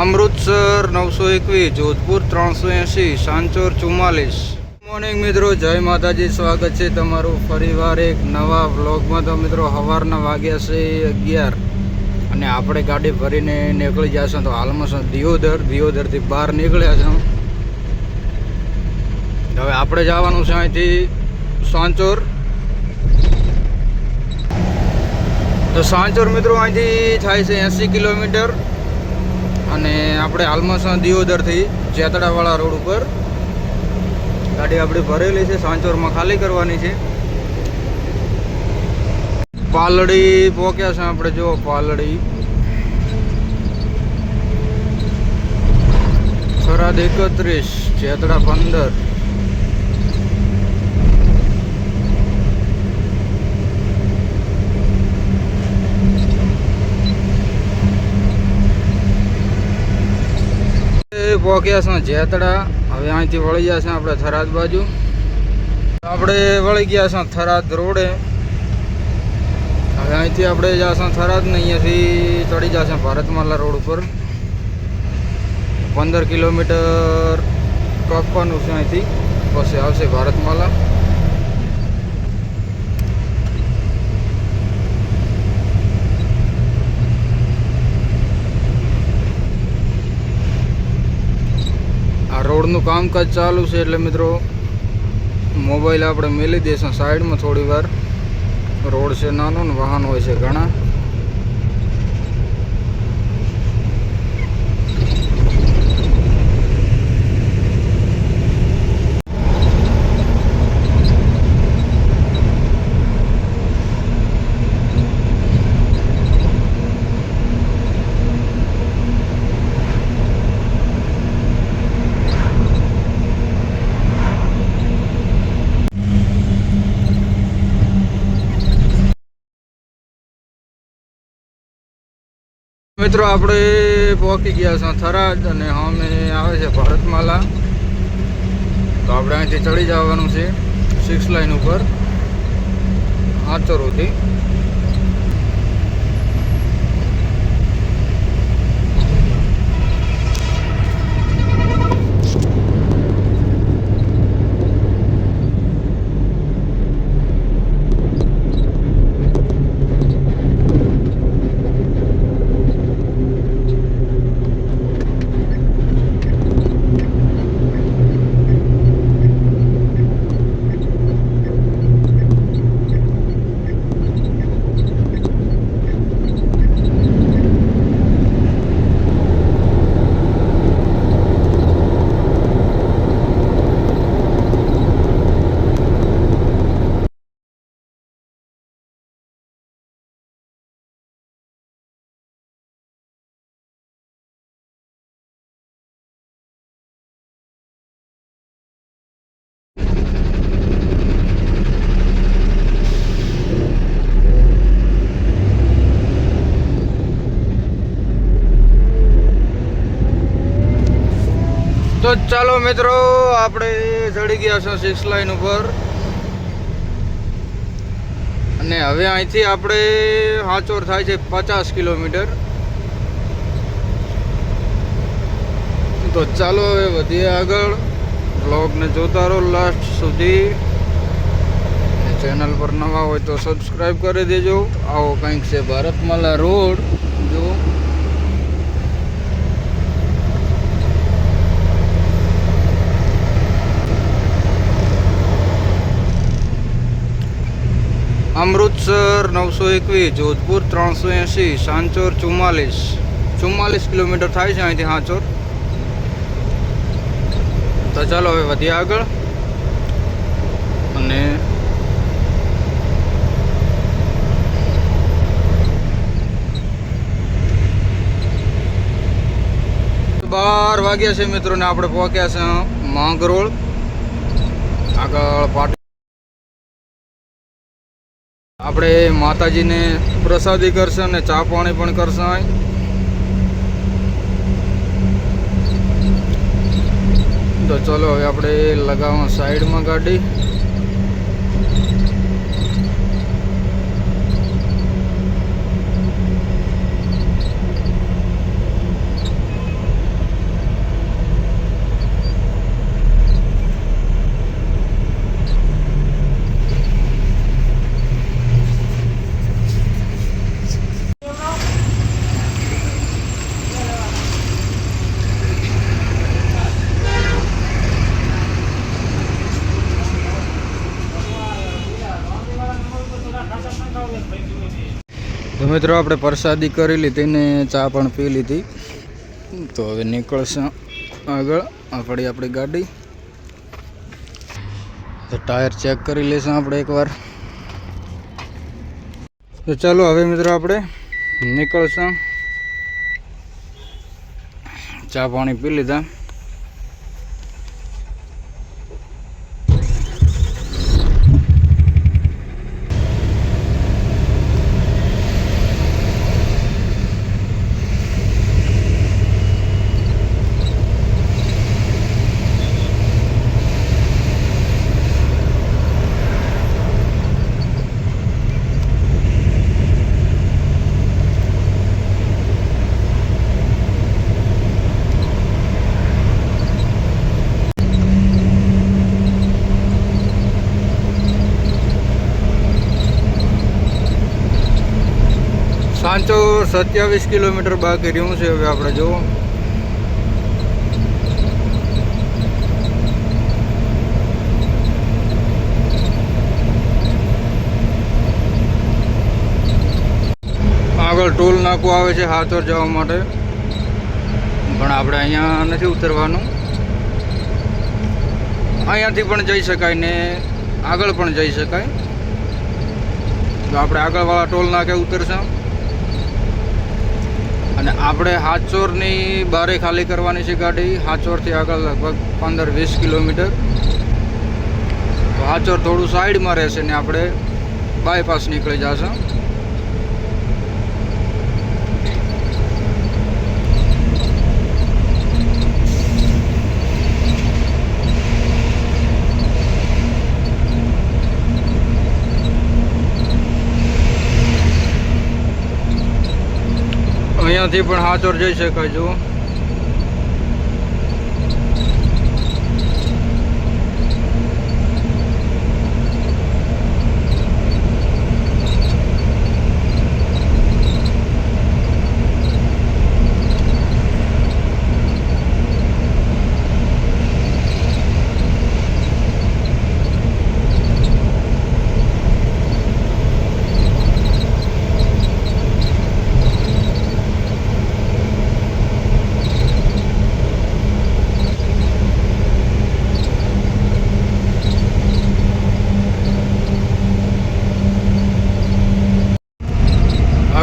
અમૃતસર નવસો એકવીસ, જોધપુર ત્રણસો એંસી સાંચોર ચુમ્માલીસ. મોર્નિંગ મિત્રો, જય માતાજી, સ્વાગત છે તમારું ફરીવાર એક નવા વ્લોગમાં. તો મિત્રો સવારના વાગ્યા છે અગિયાર અને આપણે ગાડી ભરીને નીકળી જશે તો હાલમાં છે દિયોદર, દિયોદરથી બહાર નીકળ્યા છે હવે આપણે જવાનું છે અહીંથી સાંચોર. તો સાંચોર મિત્રો અહીંથી થાય છે એંસી કિલોમીટર. અને આપણે હાલમાં છે દિયોદરથી જેતડાવાળા રોડ ઉપર ગાડી આપણી ભરેલી છે, સાંચોરમાં ખાલી કરવાની છે. પાલડી પહોંચ્યા છે આપણે જો પાલડી. ખરાદ એકત્રીસ, જેતડા પંદર એ પહોંચ્યા છે જેતડા. હવે અહીંથી વળી ગયા છે આપણે થરાદ બાજુ. આપણે વળી ગયા છે થરાદ રોડે. હવે અહીંથી આપણે જશું થરાદ ને અહીંયાથી ચડી જશે ભારતમાલા રોડ ઉપર. પંદર કિલોમીટર કાપવાનું છે અહીંથી. પછી આવશે ભારતમાલા આ રોડનું કામકાજ ચાલુ છે એટલે મિત્રો, મોબાઈલ આપણે મેલી દઈશું સાઈડમાં થોડી વાર રોડ છે નાનો ને વાહન હોય છે ઘણા. મિત્રો, આપણે પહોંચી ગયા છે થરાદ અને અમે આવે છે ભારતમાલા. તો આપણે અહીંથી ચડી જવાનું છે સિક્સ લાઈન ઉપર આચરોથી ચાલો મિત્રો, આપણે ચડી ગયા છે સિક્સ લાઈન ઉપર. અને હવે અહીંથી આપણે હાચોર થાય છે પચાસ કિલોમીટર. તો ચાલો હવે વધીએ આગળ. બ્લોગને જોતા રહો લાસ્ટ સુધી. ચેનલ પર નવા હોય તો સબસ્ક્રાઈબ કરી દેજો. આવો કંઈક છે ભારતમાલા રોડ જો અમૃતસર નવસો એકવીસ, જોધપુર ત્રણસો એંસી સાંચોર ચુમ્માલીસ. ચુમ્માલીસ કિલોમીટર થાય છે અહીંથી હાંચોર. તો ચાલો હવે વધીએ આગળ. અને બાર વાગ્યા છે મિત્રોને આપણે પહોંચ્યા છે માંગરોળ. આગળ પાટ આપણે માતાજીને પ્રસાદી કરશે અને ચા પાણી પણ કરશે તો ચલો હવે આપણે લગાવવા સાઈડમાં ગાડી. મિત્રો, આપણે પ્રસાદી કરી લીધી ને ચા પણ પી લીધી. તો હવે નીકળશે આગળ. આપણી આપણી ગાડી. ટાયર ચેક કરી લઈશું આપણે એકવાર. તો ચાલો હવે મિત્રો, આપણે નીકળશું. ચા પાણી પી લીધા. સત્યાવીસ કિલોમીટર બાકી રહ્યું છે હવે આપણે જુઓ. આગળ ટોલ નાકું આવે છે હાથોર જવા માટે. પણ આપણે અહીંયા નથી ઉતરવાનું. અહીંયાથી પણ જઈ શકાય ને આગળ પણ જઈ શકાય. તો આપણે આગળવાળા ટોલ નાકે ઉતરશું. અને આપણે હાચોરની બારે ખાલી કરવાની છે ગાડી. હાચોરથી આગળ લગભગ પંદર વીસ કિલોમીટર. હાચોર થોડું સાઈડમાં રહેશે ને આપણે બાયપાસ નીકળી જશું. અહીંયાથી પણ હાચોર જઈ શકાય જુઓ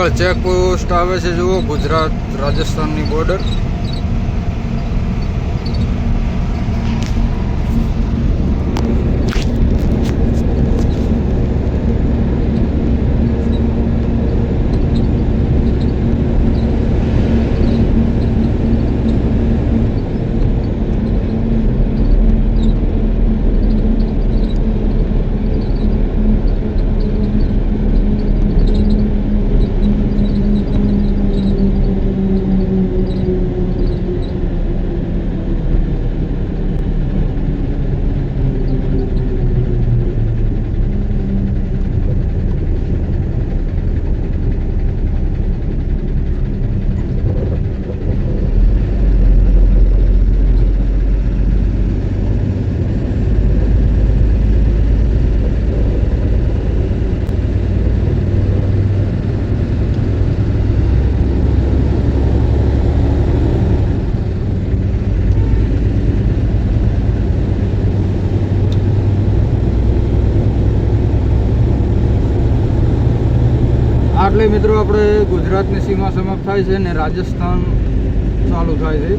આગળ ચેકપોસ્ટ આવે છે જુઓ ગુજરાત રાજસ્થાનની બોર્ડર આટલે મિત્રો આપણે ગુજરાતની સીમા સમાપ્ત થાય છે ને રાજસ્થાન ચાલુ થાય છે.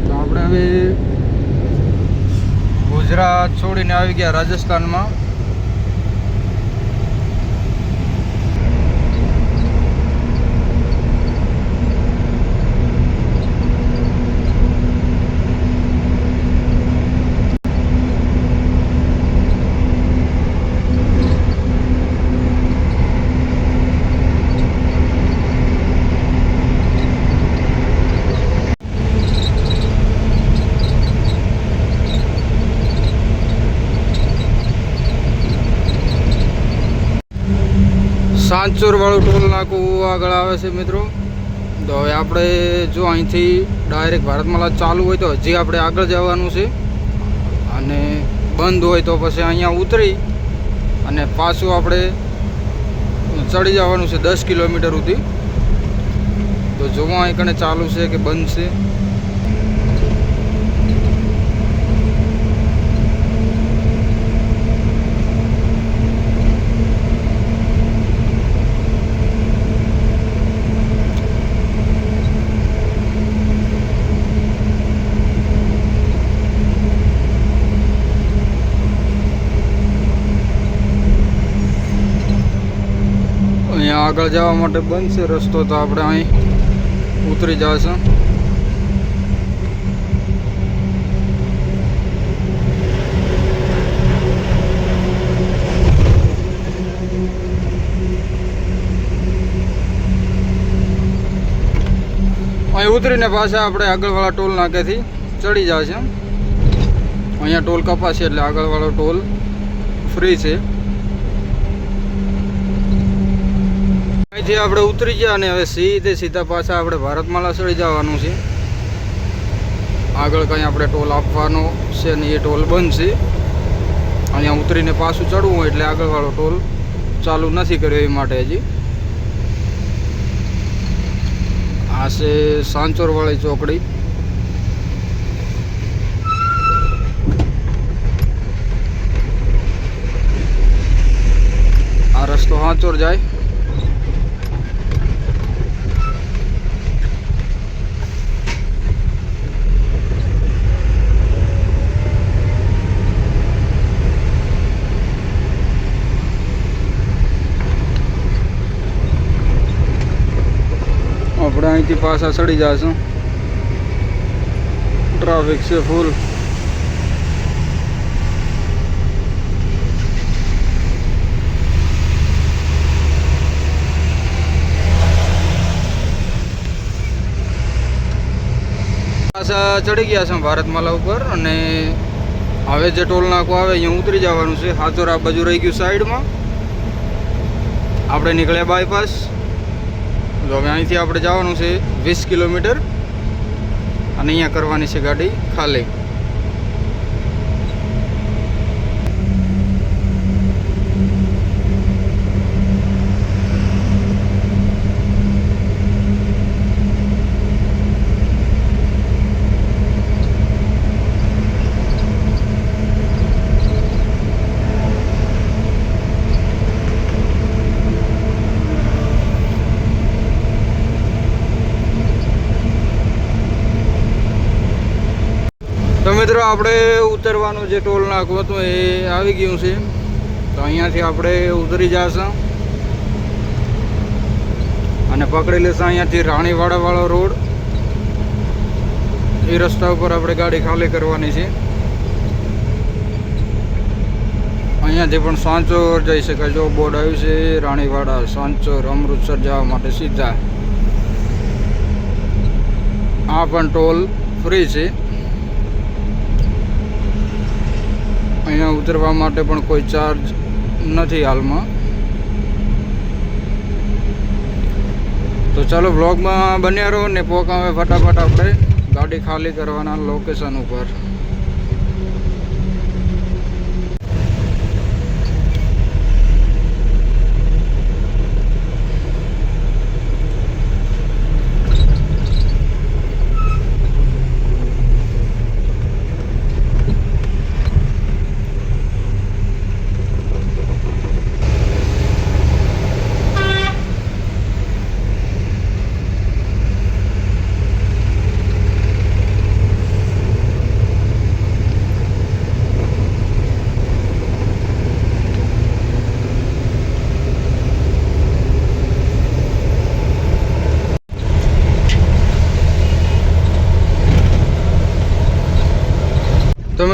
તો આપણે હવે ગુજરાત છોડીને આવી ગયા રાજસ્થાનમાં સાંચોર વાળું ટોલ નાકું આગળ આવે છે મિત્રો. તો હવે આપણે જો અહીંથી ડાયરેક્ટ ભારતમાલા ચાલુ હોય તો હજી આપણે આગળ જવાનું છે. અને બંધ હોય તો પછી અહીંયા ઉતરી અને પાછું આપણે ચડી જવાનું છે દસ કિલોમીટર સુધી. તો જોવા અહીં કણે ચાલુ છે કે બંધ છે અહીંયા આગળ જવા માટે બંધ છે રસ્તો તો આપણે અહીં ઉતરી જશું અહીં ઉતરીને પાછા આપણે આગળવાળા ટોલ નાકેથી ચડી જશે અહીંયા ટોલ કપાશે એટલે આગળવાળો ટોલ ફ્રી છે. અહીંથી આપણે ઉતરી ગયા અને હવે સીધે સીધા પાછા આપણે ભારતમાલા ચડી જવાનું છે. આગળ કંઈ આપણે ટોલ આપવાનો છે ને એ ટોલ બંધ છે. અહીંયા ઉતરીને પાછું ચડવું હોય એટલે આગળવાળો ટોલ ચાલુ નથી કર્યો એ માટે હજી. આ છે સાંચોરવાળી ચોકડી. આ રસ્તો હાંચોર જાય આપણે અહીંથી પાછા ચડી જશું. ટ્રાફિક છે ફૂલ પાછા ચડી ગયા છે ભારતમાલા ઉપર અને હવે જે ટોલ નાકો આવે, અહીંયા ઉતરી જવાનું છે. હાચોરા બાજુ રહી ગયું સાઈડમાં આપણે નીકળ્યા બાયપાસ તો હવે અહીંથી આપણે જવાનું છે વીસ કિલોમીટર અને અહીંયા કરવાની છે ગાડી ખાલી તો મિત્રો આપણે ઉતરવાનું જે ટોલ નાકું હતું એ આવી ગયું છે. તો અહીંયાથી આપણે ઉતરી જશું. અને પકડી લેશું અહીંયાથી રાણીવાડાવાળો રોડ. એ રસ્તા ઉપર આપણે ગાડી ખાલી કરવાની છે. અહીંયાથી પણ સાંચોર જઈ શકાય. જો બોર્ડ આવ્યું છે, રાણીવાડા સાંચોર અમૃતસર જવા માટે સીધા. આ પણ ટોલ ફ્રી છે. અહીંયા ઉતરવા માટે પણ કોઈ ચાર્જ નથી હાલમાં. તો ચાલો બ્લોગમાં બન્યા રહો ને પોકાવે ફટાફટ આપણે ગાડી ખાલી કરવાના લોકેશન ઉપર.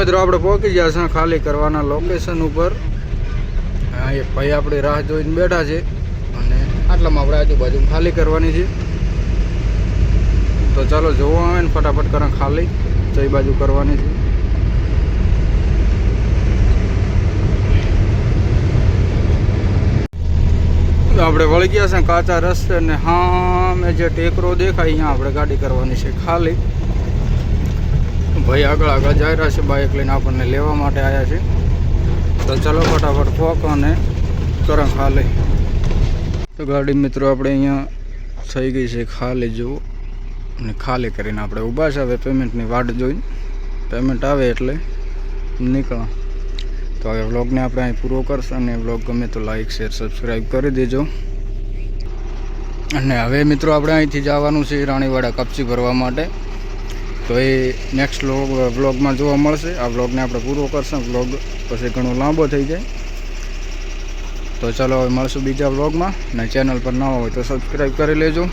મિત્રો, આપણે પહોંચી ગયા છે ખાલી કરવાના લોકેશન ઉપર. હા એક ભાઈ આપણી રાહ જોઈને બેઠા છે અને આટલામાં આપણે આજુબાજુ ખાલી કરવાની છે. તો ચાલો જોવા આવે ને ફટાફટ કરે ખાલી. જઈ બાજુ કરવાની છે. આપણે વળી ગયા છે કાચા રસ્તે ને હા મેં જે ટેકરો દેખાય, અહીંયા આપણે ગાડી કરવાની છે ખાલી. ભાઈ આગળ આગળ જઈ રહ્યા છે બાઇક લઈને આપણને લેવા માટે આવ્યા છે. તો ચાલો ફટાફટ પોક અને કરો ખાલી તો ગાડી મિત્રો આપણે અહીંયા થઈ ગઈ છે ખાલી જુઓ અને ખાલી કરીને આપણે ઊભા છે. હવે પેમેન્ટની વાટ જોઈને. પેમેન્ટ આવે એટલે નીકળો. તો હવે વ્લોગને આપણે અહીં પૂરો કરશું. અને વ્લોગ ગમે તો લાઈક, શેર, સબસ્ક્રાઈબ કરી દેજો. અને હવે મિત્રો આપણે અહીંથી જવાનું છે રાણીવાડા કપચી ભરવા માટે. તો એ નેક્સ્ટ વ્લોગ વ્લોગમાં જોવા મળશે. આ વ્લોગને આપણે પૂરો કરશું. વ્લોગ પછી ઘણો લાંબો થઈ જાય. તો ચાલો હવે મળશું બીજા વ્લોગમાં ને ચેનલ પર ન હોય તો સબસ્ક્રાઈબ કરી લેજો.